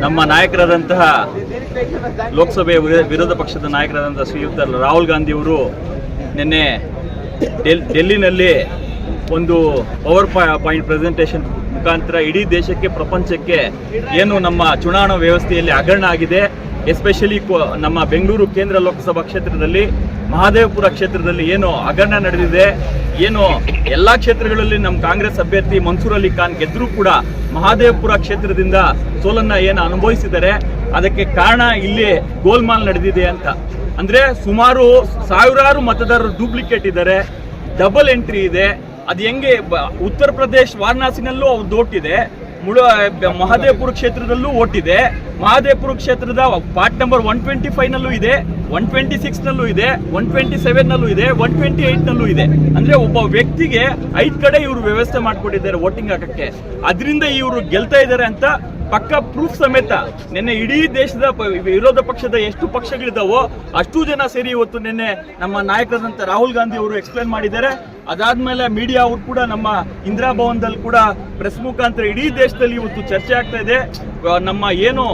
ನಮ್ಮ ನಾಯಕರಾದಂತಹ ಲೋಕಸಭೆಯ ವಿರೋ- ವಿರೋಧ ಪಕ್ಷದ ನಾಯಕರಾದಂತಹ ಶ್ರೀಯುತ ರಾಹುಲ್ ಗಾಂಧಿ ಅವರು ನಿನ್ನೆ ಡೆಲ್ಲಿನಲ್ಲಿ ಒಂದು ಪವರ್ ಪಾಯಿಂಟ್ ಪ್ರೆಸೆಂಟೇಷನ್ ಮುಖಾಂತರ ಇಡೀ ದೇಶಕ್ಕೆ, ಪ್ರಪಂಚಕ್ಕೆ ಏನು ನಮ್ಮ ಚುನಾವಣಾ ವ್ಯವಸ್ಥೆಯಲ್ಲಿ ಹಗರಣ ಆಗಿದೆ. ಎಸ್ಪೆಷಲಿ ನಮ್ಮ ಬೆಂಗಳೂರು ಕೇಂದ್ರ ಲೋಕಸಭಾ ಕ್ಷೇತ್ರದಲ್ಲಿ, ಮಹಾದೇವಪುರ ಕ್ಷೇತ್ರದಲ್ಲಿ ಏನು ಹಗರಣ ನಡೆದಿದೆ, ಏನು ಎಲ್ಲ ಕ್ಷೇತ್ರಗಳಲ್ಲಿ ನಮ್ಮ ಕಾಂಗ್ರೆಸ್ ಅಭ್ಯರ್ಥಿ ಮನ್ಸೂರ್ ಅಲಿ ಖಾನ್ ಗೆದ್ದರೂ ಕೂಡ ಮಹಾದೇವಪುರ ಕ್ಷೇತ್ರದಿಂದ ಸೋಲನ್ನ ಏನು ಅನುಭವಿಸಿದ್ದಾರೆ ಅದಕ್ಕೆ ಕಾರಣ ಇಲ್ಲಿ ಗೋಲ್ಮಾಲ್ ನಡೆದಿದೆ ಅಂತ. ಅಂದ್ರೆ ಸುಮಾರು ಸಾವಿರಾರು ಮತದಾರರು ಡೂಪ್ಲಿಕೇಟ್ ಇದ್ದಾರೆ ಡಬಲ್ ಎಂಟ್ರಿ ಇದೆ, ಅದು ಹೆಂಗೆ ಉತ್ತರ ಪ್ರದೇಶ್ ವಾರಣಾಸಿನಲ್ಲೂ ಅವ್ರು ಓಟಿದೆ ಮುಳ ಮಹದೇವಪುರ ಕ್ಷೇತ್ರದಲ್ಲೂ ಓಟಿದೆ. ಮಹದೇವಪುರ ಕ್ಷೇತ್ರದ part number one twenty five ನಲ್ಲೂ ಇದೆ, ಒನ್ ಟ್ವೆಂಟಿ ಸಿಕ್ಸ್ ನಲ್ಲೂ ಇದೆ, ಒನ್ ಟ್ವೆಂಟಿ ಸೆವೆನ್ ನಲ್ಲೂ ಇದೆ, ಒನ್ ಟ್ವೆಂಟಿ ಏಟ್ ನಲ್ಲೂ ಇದೆ. ಅಂದ್ರೆ ಒಬ್ಬ ವ್ಯಕ್ತಿಗೆ ಐದ್ ಕಡೆ ಇವರು ವ್ಯವಸ್ಥೆ ಮಾಡ್ಕೊಟ್ಟಿದ್ದಾರೆ ವೋಟಿಂಗ್ ಹಾಕಕ್ಕೆ. ಅದರಿಂದ ಇವರು ಗೆಲ್ತಾ ಇದ್ದಾರೆ ಅಂತ ಪಕ್ಕ ಪ್ರೂಫ್ ಸಮೇತ ನಿನ್ನೆ ಇಡೀ ದೇಶದ ವಿರೋಧ ಪಕ್ಷದ ಎಷ್ಟು ಪಕ್ಷಗಳಿದಾವೋ ಅಷ್ಟು ಜನ ಸೇರಿ ಇವತ್ತು ನಿನ್ನೆ ನಮ್ಮ ನಾಯಕರಾದಂತ ರಾಹುಲ್ ಗಾಂಧಿ ಅವರು ಎಕ್ಸ್ಪ್ಲೇನ್ ಮಾಡಿದ್ದಾರೆ. ಅದಾದ್ಮೇಲೆ ಮೀಡಿಯಾ ಅವರು ಕೂಡ ನಮ್ಮ ಇಂದಿರಾ ಭವನದಲ್ಲಿ ಕೂಡ ಪ್ರೆಸ್ ಮುಖಾಂತರ ಇಡೀ ದೇಶದಲ್ಲಿ ಇವತ್ತು ಚರ್ಚೆ ಆಗ್ತಾ ಇದೆ. ನಮ್ಮ ಏನು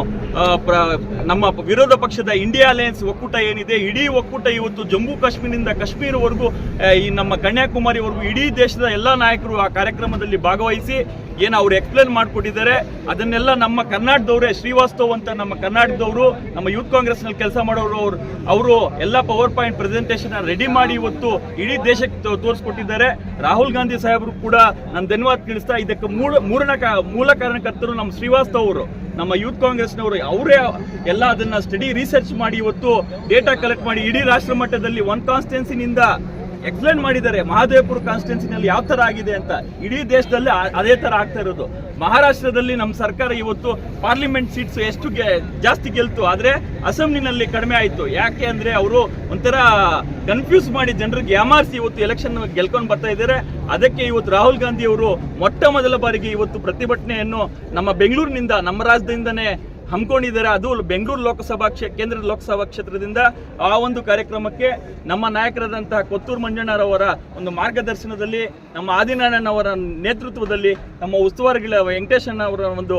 ನಮ್ಮ ವಿರೋಧ ಪಕ್ಷದ ಇಂಡಿಯಾ ಅಲಯನ್ಸ್ ಒಕ್ಕೂಟ ಏನಿದೆ, ಇಡೀ ಒಕ್ಕೂಟ ಇವತ್ತು ಜಮ್ಮು ಕಾಶ್ಮೀರದಿಂದ ಕಾಶ್ಮೀರವರೆಗೂ ಈ ನಮ್ಮ ಕನ್ಯಾಕುಮಾರಿವರೆಗೂ ಇಡೀ ದೇಶದ ಎಲ್ಲ ನಾಯಕರು ಆ ಕಾರ್ಯಕ್ರಮದಲ್ಲಿ ಭಾಗವಹಿಸಿ ಏನು ಅವ್ರು ಎಕ್ಸ್ಪ್ಲೇನ್ ಮಾಡಿಕೊಟ್ಟಿದ್ದಾರೆ, ಅದನ್ನೆಲ್ಲ ನಮ್ಮ ಕರ್ನಾಟಕದವರೇ, ಶ್ರೀವಾಸ್ತವ್ ಅಂತ ನಮ್ಮ ಕರ್ನಾಟಕದವರು, ನಮ್ಮ ಯೂತ್ ಕಾಂಗ್ರೆಸ್ನಲ್ಲಿ ಕೆಲಸ ಮಾಡೋರು ಅವರು ಅವರು ಎಲ್ಲ ಪವರ್ ಪಾಯಿಂಟ್ ಪ್ರೆಸೆಂಟೇಷನ್ ರೆಡಿ ಮಾಡಿ ಇವತ್ತು ಇಡೀ ದೇಶಕ್ಕೆ ತೋರಿಸ್ಕೊಟ್ಟಿದ್ದಾರೆ. ರಾಹುಲ್ ಗಾಂಧಿ ಸಾಹೇಬರು ಕೂಡ ನಾನು ಧನ್ಯವಾದ ತಿಳಿಸ್ತಾ ಇದಕ್ಕೆ ಮೂಲ ಮೂರನ ಮೂಲ ಕಾರಣಕರ್ತರು ನಮ್ಮ ಶ್ರೀವಾಸ್ತವ್ ಅವರು. ನಮ್ಮ ಯೂತ್ ಕಾಂಗ್ರೆಸ್ನವರು, ಅವರೇ ಎಲ್ಲ ಅದನ್ನ ಸ್ಟಡಿ ರಿಸರ್ಚ್ ಮಾಡಿ ಇವತ್ತು ಡೇಟಾ ಕಲೆಕ್ಟ್ ಮಾಡಿ ಇಡೀ ರಾಷ್ಟ್ರ ಮಟ್ಟದಲ್ಲಿ ಒನ್ ಕಾನ್ಸ್ಟಿಟ್ಯೂನ್ಸಿನಿಂದ ಎಕ್ಸ್ಪ್ಲೇನ್ ಮಾಡಿದ್ದಾರೆ, ಮಹಾದೇವಪುರ ಕಾನ್ಸ್ಟಿಟ್ಯೂನ್ಸಿನಲ್ಲಿ ಯಾವ ತರ ಆಗಿದೆ ಅಂತ. ಇಡೀ ದೇಶದಲ್ಲಿ ಅದೇ ತರ ಆಗ್ತಾ ಇರೋದು. ಮಹಾರಾಷ್ಟ್ರದಲ್ಲಿ ನಮ್ಮ ಸರ್ಕಾರ ಇವತ್ತು ಪಾರ್ಲಿಮೆಂಟ್ ಸೀಟ್ಸ್ ಎಷ್ಟು ಜಾಸ್ತಿ ಗೆಲ್ತು, ಆದ್ರೆ ಅಸೆಂಬ್ಲಿನಲ್ಲಿ ಕಡಿಮೆ ಆಯ್ತು. ಯಾಕೆ ಅಂದ್ರೆ ಅವರು ಒಂಥರ ಕನ್ಫ್ಯೂಸ್ ಮಾಡಿ ಜನರಿಗೆ ಯಾಮಾರಿಸಿ ಇವತ್ತು ಎಲೆಕ್ಷನ್ ಗೆಲ್ಕೊಂಡು ಬರ್ತಾ ಇದ್ದಾರೆ ಅದಕ್ಕೆ ಇವತ್ತು ರಾಹುಲ್ ಗಾಂಧಿ ಅವರು ಮೊಟ್ಟ ಮೊದಲ ಬಾರಿಗೆ ಇವತ್ತು ಪ್ರತಿಭಟನೆಯನ್ನು ನಮ್ಮ ಬೆಂಗಳೂರಿನಿಂದ, ನಮ್ಮ ರಾಜ್ಯದಿಂದನೇ ಹಮ್ಮಿಕೊಂಡಿದ್ದಾರೆ. ಅದು ಬೆಂಗಳೂರು ಲೋಕಸಭಾ ಕ್ಷೇ, ಕೇಂದ್ರ ಲೋಕಸಭಾ ಕ್ಷೇತ್ರದಿಂದ ಆ ಒಂದು ಕಾರ್ಯಕ್ರಮಕ್ಕೆ ನಮ್ಮ ನಾಯಕರಾದಂತಹ ಕೊತ್ತೂರು ಮಂಜಣ್ಣರವರ ಒಂದು ಮಾರ್ಗದರ್ಶನದಲ್ಲಿ, ನಮ್ಮ ಆದಿನಾರಾಯಣವರ ನೇತೃತ್ವದಲ್ಲಿ, ನಮ್ಮ ಉಸ್ತುವಾರಿಗಳ ವೆಂಕಟೇಶಣ್ಣ ಅವರ ಒಂದು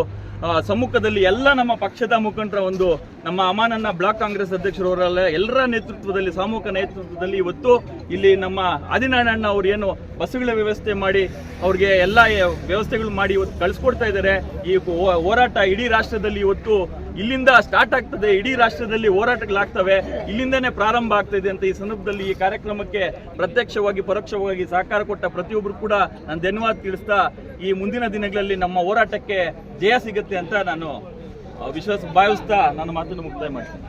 ಸಮ್ಮುಖದಲ್ಲಿ ಎಲ್ಲ ನಮ್ಮ ಪಕ್ಷದ ಮುಖಂಡರ ಒಂದು ನಮ್ಮ ಅಮಾನನ್ನ ಬ್ಲಾಕ್ ಕಾಂಗ್ರೆಸ್ ಅಧ್ಯಕ್ಷರವರೆಲ್ಲ, ಎಲ್ಲರ ನೇತೃತ್ವದಲ್ಲಿ, ಸಾಮೂಹಿಕ ನೇತೃತ್ವದಲ್ಲಿ ಇವತ್ತು ಇಲ್ಲಿ ನಮ್ಮ ಆದಿನಾರಾಯಣ ಅವರು ಏನು ಬಸ್ಸುಗಳ ವ್ಯವಸ್ಥೆ ಮಾಡಿ, ಅವ್ರಿಗೆ ಎಲ್ಲ ವ್ಯವಸ್ಥೆಗಳು ಮಾಡಿ ಇವತ್ತು ಕಳಿಸ್ಕೊಡ್ತಾ ಇದ್ದಾರೆ. ಈ ಹೋರಾಟ ಇಡೀ ರಾಷ್ಟ್ರದಲ್ಲಿ ಇವತ್ತು ಇಲ್ಲಿಂದ ಸ್ಟಾರ್ಟ್ ಆಗ್ತದೆ, ಇಡೀ ರಾಷ್ಟ್ರದಲ್ಲಿ ಹೋರಾಟಗಳಾಗ್ತವೆ, ಇಲ್ಲಿಂದನೇ ಪ್ರಾರಂಭ ಆಗ್ತದೆ ಅಂತ ಈ ಸಂದರ್ಭದಲ್ಲಿ ಈ ಕಾರ್ಯಕ್ರಮಕ್ಕೆ ಪ್ರತ್ಯಕ್ಷವಾಗಿ, ಪರೋಕ್ಷವಾಗಿ ಸಹಕಾರ ಕೊಟ್ಟ ಪ್ರತಿಯೊಬ್ಬರು ಕೂಡ ನಾನು ಧನ್ಯವಾದ ತಿಳಿಸ್ತಾ ಈ ಮುಂದಿನ ದಿನಗಳಲ್ಲಿ ನಮ್ಮ ಹೋರಾಟಕ್ಕೆ ಜಯ ಸಿಗುತ್ತೆ ಅಂತ ನಾನು ವಿಶ್ವಾಸ ಭಾವಿಸ್ತಾ ನನ್ನ ಮಾತನ್ನು ಮುಕ್ತಾಯ ಮಾಡ್ತೀನಿ.